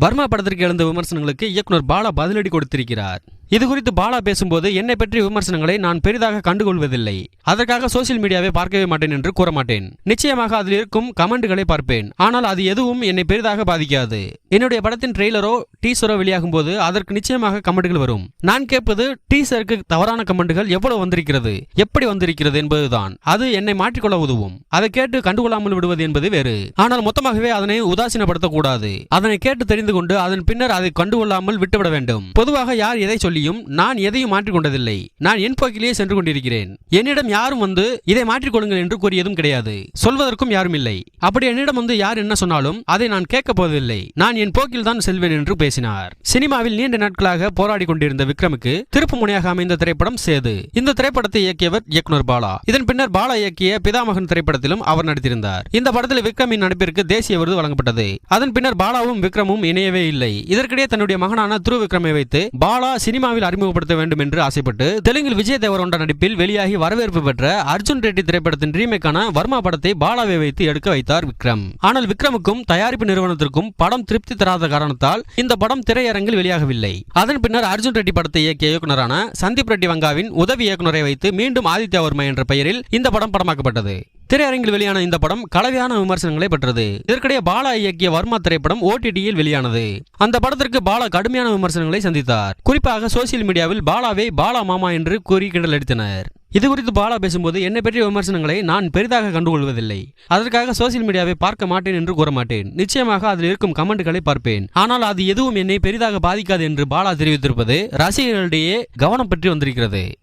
Burma படத்திற்கு எழுந்த விமர்சனங்களுக்கு இயக்குனர் பாலா பதிலடி கொடுத்திருக்கிறார். இது குறித்து பாலா பேசும்போது என்னை பற்றிய விமர்சனங்களை நான் பெரிதாக கண்டுகொள்வதில்லை. அதற்காக சோசியல் மீடியாவை பார்க்கவே மாட்டேன் என்று கூற மாட்டேன் நிச்சயமாக அதில் இருக்கும் கமெண்ட்களை பார்ப்பேன். ஆனால் அது எதுவும் என்னை பெரிதாக பாதிக்காது. என்னுடைய படத்தின் ட்ரெய்லரோ டீசரோ வெளியாகும் போது அதற்கு நிச்சயமாக கமெண்ட்கள் வரும். நான் கேட்பது டீசருக்கு தவறான கமெண்ட்கள் எவ்வளவு வந்திருக்கிறது? எப்படி வந்திருக்கிறது என்பதுதான். அது என்னை மாற்றிக்கொள்ள உதவும். அதை கேட்டு கண்டுகொள்ளாமல் விடுவது என்பது வேறு. ஆனால் மொத்தமாகவே அதனை உதாசீனப்படுத்தக்கூடாது. அதனை கேட்டு தெரிந்து கொண்டு அதன் பின்னர் அதை கண்டுகொள்ளாமல் விட்டுவிட வேண்டும். பொதுவாக யார் எதை சொல்லியும் நான் எதையும் மாற்றிக்கொண்டதில்லை. நான் என் போக்கிலேயே சென்று கொண்டிருக்கிறேன். என்னிடம் யாரும் வந்து இதை மாற்றிக்கொள்ளுங்கள் என்று கூறியதும் கிடையாது. சொல்வதற்கும் யாரும் இல்லை. அப்படி என்னிடம் வந்து யார் என்ன சொன்னாலும் அதை நான் கேட்கப் போவதில்லை. நான் என் போக்கில் தான் செல்வேன் என்று பேசினார். சினிமாவில் நீண்ட நாட்களாக போராடி கொண்டிருந்த விக்ரமுக்கு திருப்பு முனையாக அமைந்த திரைப்படம் சேது. இந்த திரைப்படத்தை இயக்கியவர் இயக்குனர் பாலா. இதன் பின்னர் பாலா இயக்கிய பிதாமகன் திரைப்படத்திலும் அவர் நடித்திருந்தார். இந்த படத்தில் விக்ரமின் நடிப்பிற்கு தேசிய விருது வழங்கப்பட்டது. அதன் பின்னர் பாலாவும் விக்ரமும் இணையவே இல்லை. இதற்கிடையே தன்னுடைய மகனான துரு விக்ரமை வைத்து பாலா சினிமாவில் அறிமுகப்படுத்த வேண்டும் என்று ஆசைப்பட்டு தெலுங்கில் விஜய் தேவரொண்ட நடிப்பில் வெளியாகி வரவேற்பு பெற்ற அர்ஜுன் ரெட்டி திரைப்படத்தின் ரீமேக்கான வர்மா படத்தை பாலாவை வைத்து எடுக்க வைத்தார் விக்ரம். ஆனால் விக்ரமுக்கும் தயாரிப்பு நிறுவனத்திற்கும் படம் திருப்தி தராத காரணத்தால் இந்த படம் திரையரங்கில் வெளியாகவில்லை. அதன் பின்னர் அர்ஜுன் ரெட்டி படத்தை இயக்கிய இயக்குநரான சந்தீப் ரெட்டி வங்காவின் உதவி இயக்குனரை வைத்து மீண்டும் ஆதித்யா வர்மா என்ற பெயரில் இந்த படம் படமாக்கப்பட்டது. திரையரங்கில் வெளியான இந்த படம் கலவையான விமர்சனங்களை பெற்றது. இதற்கிடையே பாலா இயக்கிய வர்மா திரைப்படம் ஓடிடியில் வெளியானது. அந்த படத்திற்கு பாலா கடுமையான விமர்சனங்களை சந்தித்தார். குறிப்பாக சோசியல் மீடியாவில் பாலாவை பாலா மாமா என்று கூறி கிண்டல் அடித்தனர். இது குறித்து பாலா பேசும்போது என்னை பற்றிய விமர்சனங்களை நான் பெரிதாக கண்டுகொள்வதில்லை. அதற்காக சோசியல் மீடியாவை பார்க்க மாட்டேன் என்று கூற மாட்டேன். நிச்சயமாக அதில் இருக்கும் கமெண்ட்களை பார்ப்பேன். ஆனால் அது எதுவும் என்னை பெரிதாக பாதிக்காது என்று பாலா தெரிவித்திருப்பது ரசிகர்களிடையே கவனம் பற்றி வந்திருக்கிறது.